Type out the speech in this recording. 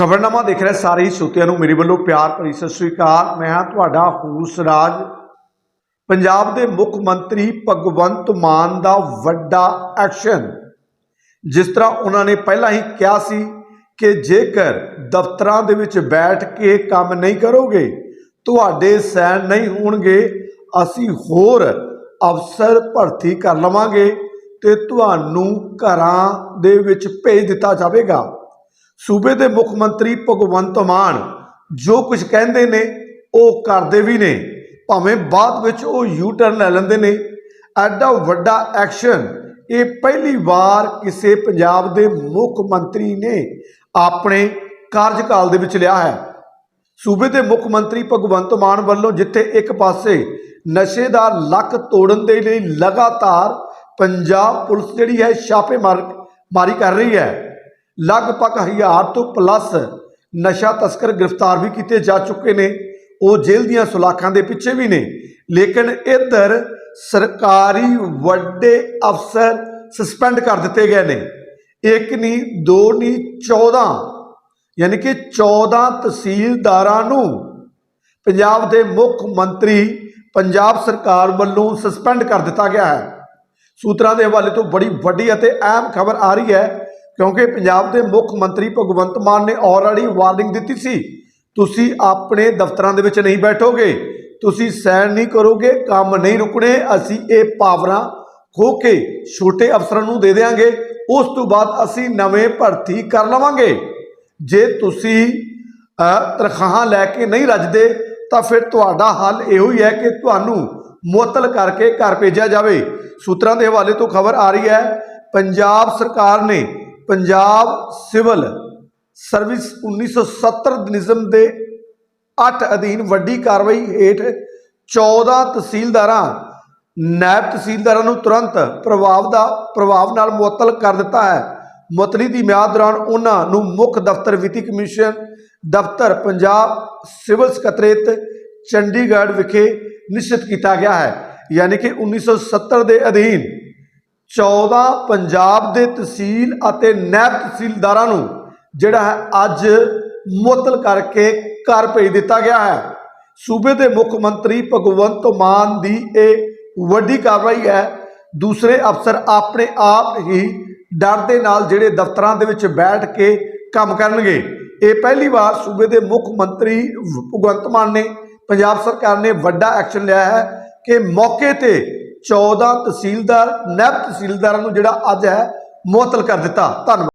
ਖਬਰਨਾਮਾ ਦੇਖ ਰਹੇ ਸਾਰੇ ਹੀ ਸਰੋਤਿਆਂ ਨੂੰ। ਮੇਰੇ ਵੱਲੋਂ ਪਿਆਰ ਭਰੀ ਸਤਿ ਸ੍ਰੀ ਅਕਾਲ। ਮੈਂ ਹਾਂ ਤੁਹਾਡਾ ਹੂਸ ਰਾਜ। ਪੰਜਾਬ ਦੇ ਮੁੱਖ ਮੰਤਰੀ ਭਗਵੰਤ ਮਾਨ ਦਾ ਵੱਡਾ ਐਕਸ਼ਨ। ਜਿਸ ਤਰ੍ਹਾਂ ਉਹਨਾਂ ਨੇ ਪਹਿਲਾਂ ਹੀ ਕਿਹਾ ਸੀ ਕਿ ਜੇਕਰ ਦਫ਼ਤਰਾਂ ਦੇ ਵਿੱਚ ਬੈਠ ਕੇ ਕੰਮ ਨਹੀਂ ਕਰੋਗੇ, ਤੁਹਾਡੇ ਸੈਨ ਨਹੀਂ ਹੋਣਗੇ, ਅਸੀਂ ਹੋਰ ਅਫਸਰ ਭਰਤੀ ਕਰ ਲਵਾਂਗੇ ਤੇ ਤੁਹਾਨੂੰ ਘਰਾਂ ਦੇ ਵਿੱਚ ਭੇਜ ਦਿੱਤਾ ਜਾਵੇਗਾ। ਸੂਬੇ ਦੇ ਮੁੱਖ ਮੰਤਰੀ ਭਗਵੰਤ ਮਾਨ ਜੋ ਕੁਝ ਕਹਿੰਦੇ ਨੇ, ਉਹ ਕਰਦੇ ਵੀ ਨੇ। ਭਾਵੇਂ ਬਾਅਦ ਵਿੱਚ ਉਹ ਯੂ ਟਰਨ ਲੈ ਲੈਂਦੇ ਨੇ। ਐਡਾ ਵੱਡਾ ਐਕਸ਼ਨ ਇਹ ਪਹਿਲੀ ਵਾਰ ਕਿਸੇ ਪੰਜਾਬ ਦੇ ਮੁੱਖ ਮੰਤਰੀ ਨੇ ਆਪਣੇ ਕਾਰਜਕਾਲ ਦੇ ਵਿੱਚ ਲਿਆ ਹੈ। ਸੂਬੇ ਦੇ ਮੁੱਖ ਮੰਤਰੀ ਭਗਵੰਤ ਮਾਨ ਵੱਲੋਂ ਜਿੱਥੇ ਇੱਕ ਪਾਸੇ ਨਸ਼ੇ ਦਾ ਲੱਕ ਤੋੜਨ ਦੇ ਲਈ ਲਗਾਤਾਰ ਪੰਜਾਬ ਪੁਲਿਸ ਜਿਹੜੀ ਹੈ ਛਾਪੇ ਮਾਰੀ ਕਰ ਰਹੀ ਹੈ ਲਗਭਗ ਹਜ਼ਾਰ ਤੋਂ ਪਲੱਸ ਨਸ਼ਾ ਤਸਕਰ ਗ੍ਰਿਫਤਾਰ ਵੀ ਕੀਤੇ ਜਾ ਚੁੱਕੇ ਨੇ। ਉਹ ਜੇਲ੍ਹ ਦੀਆਂ ਸੁਲਾਖਾਂ ਦੇ ਪਿੱਛੇ ਵੀ ਨੇ। ਲੇਕਿਨ ਇੱਧਰ ਸਰਕਾਰੀ ਵੱਡੇ ਅਫਸਰ ਸਸਪੈਂਡ ਕਰ ਦਿੱਤੇ ਗਏ ਨੇ। ਇੱਕ ਨਹੀਂ ਦੋ ਨਹੀਂ 14 ਯਾਨੀ ਕਿ 14 ਤਹਿਸੀਲਦਾਰਾਂ ਨੂੰ ਪੰਜਾਬ ਦੇ ਮੁੱਖ ਮੰਤਰੀ ਪੰਜਾਬ ਸਰਕਾਰ ਵੱਲੋਂ ਸਸਪੈਂਡ ਕਰ ਦਿੱਤਾ ਗਿਆ ਹੈ। ਸੂਤਰਾਂ ਦੇ ਹਵਾਲੇ ਤੋਂ ਬੜੀ ਵੱਡੀ ਅਤੇ ਅਹਿਮ ਖਬਰ ਆ ਰਹੀ ਹੈ ਕਿਉਂਕਿ ਪੰਜਾਬ ਦੇ ਮੁੱਖ ਮੰਤਰੀ ਭਗਵੰਤ ਮਾਨ ਨੇ ਆਲਰੇਡੀ ਵਾਰਨਿੰਗ ਦਿੱਤੀ ਸੀ ਤੁਸੀਂ ਆਪਣੇ ਦਫ਼ਤਰਾਂ ਦੇ ਵਿੱਚ ਨਹੀਂ ਬੈਠੋਗੇ ਤੁਸੀਂ ਸਾਈਨ ਨਹੀਂ ਕਰੋਗੇ ਕੰਮ ਨਹੀਂ ਰੁਕਣੇ ਅਸੀਂ ਇਹ ਪਾਵਰਾਂ ਖੋ ਕੇ ਛੋਟੇ ਅਫਸਰਾਂ ਨੂੰ ਦੇ ਦੇਵਾਂਗੇ ਉਸ ਤੋਂ ਬਾਅਦ ਅਸੀਂ ਨਵੇਂ ਭਰਤੀ ਕਰ ਲਵਾਂਗੇ। ਜੇ ਤੁਸੀਂ ਅ, ਤਨਖਾਹਾਂ ਲੈ ਕੇ ਨਹੀਂ ਰੱਜਦੇ ਤਾਂ ਫਿਰ ਤੁਹਾਡਾ ਹੱਲ ਇਹੋ ਹੀ ਹੈ ਕਿ ਤੁਹਾਨੂੰ ਮੁਅੱਤਲ ਕਰਕੇ ਘਰ ਭੇਜਿਆ ਜਾਵੇ। ਸੂਤਰਾਂ ਦੇ ਹਵਾਲੇ ਤੋਂ ਖਬਰ ਆ ਰਹੀ ਹੈ ਪੰਜਾਬ ਸਰਕਾਰ ਨੇ ਪੰਜਾਬ ਸਿਵਲ ਸਰਵਿਸ 1970 ਨਿਯਮ ਦੇ 8 ਅਧੀਨ ਵੱਡੀ ਕਾਰਵਾਈ ਹੇਠ 14 ਤਹਿਸੀਲਦਾਰਾਂ, ਨਾਇਬ ਤਹਿਸੀਲਦਾਰਾਂ ਨੂੰ ਤੁਰੰਤ ਪ੍ਰਭਾਵ ਦਾ, ਪ੍ਰਭਾਵ ਨਾਲ ਮੁਅੱਤਲ ਕਰ ਦਿੱਤਾ ਹੈ। ਮੁਅੱਤਲੀ ਦੀ ਮਿਆਦ ਦੌਰਾਨ ਉਹਨਾਂ ਨੂੰ ਮੁੱਖ ਦਫ਼ਤਰ ਵਿੱਤੀ ਕਮਿਸ਼ਨ ਦਫ਼ਤਰ ਪੰਜਾਬ ਸਿਵਲ ਸਕੱਤਰੇਤ ਚੰਡੀਗੜ੍ਹ ਵਿਖੇ ਨਿਸ਼ਚਿਤ ਕੀਤਾ ਗਿਆ ਹੈ। ਯਾਨੀ ਕਿ 1970 ਦੇ ਅਧੀਨ 14 ਪੰਜਾਬ ਦੇ ਤਹਿਸੀਲ ਅਤੇ ਨੈਬ ਤਹਿਸੀਲਦਾਰਾਂ ਨੂੰ ਜਿਹੜਾ ਹੈ ਅੱਜ ਮੁਅੱਤਲ ਕਰਕੇ ਘਰ ਭੇਜ ਦਿੱਤਾ ਗਿਆ ਹੈ। ਸੂਬੇ ਦੇ ਮੁੱਖ ਮੰਤਰੀ ਭਗਵੰਤ ਮਾਨ ਦੀ ਇਹ ਵੱਡੀ ਕਾਰਵਾਈ ਹੈ। ਦੂਸਰੇ ਅਫਸਰ ਆਪਣੇ ਆਪ ਹੀ ਡਰ ਦੇ ਨਾਲ ਜਿਹੜੇ ਦਫ਼ਤਰਾਂ ਦੇ ਵਿੱਚ ਬੈਠ ਕੇ ਕੰਮ ਕਰਨਗੇ। ਇਹ ਪਹਿਲੀ ਵਾਰ ਸੂਬੇ ਦੇ ਮੁੱਖ ਮੰਤਰੀ ਭਗਵੰਤ ਮਾਨ ਨੇ ਪੰਜਾਬ ਸਰਕਾਰ ਨੇ ਵੱਡਾ ਐਕਸ਼ਨ ਲਿਆ ਹੈ ਕਿ ਮੌਕੇ ਤੇ 14 ਤਹਿਸੀਲਦਾਰ ਨੈਬ ਤਹਿਸੀਲਦਾਰਾਂ ਨੂੰ ਜਿਹੜਾ ਅੱਜ ਹੈ ਮੁਅੱਤਲ ਕਰ ਦਿੱਤਾ। ਧੰਨਵਾਦ।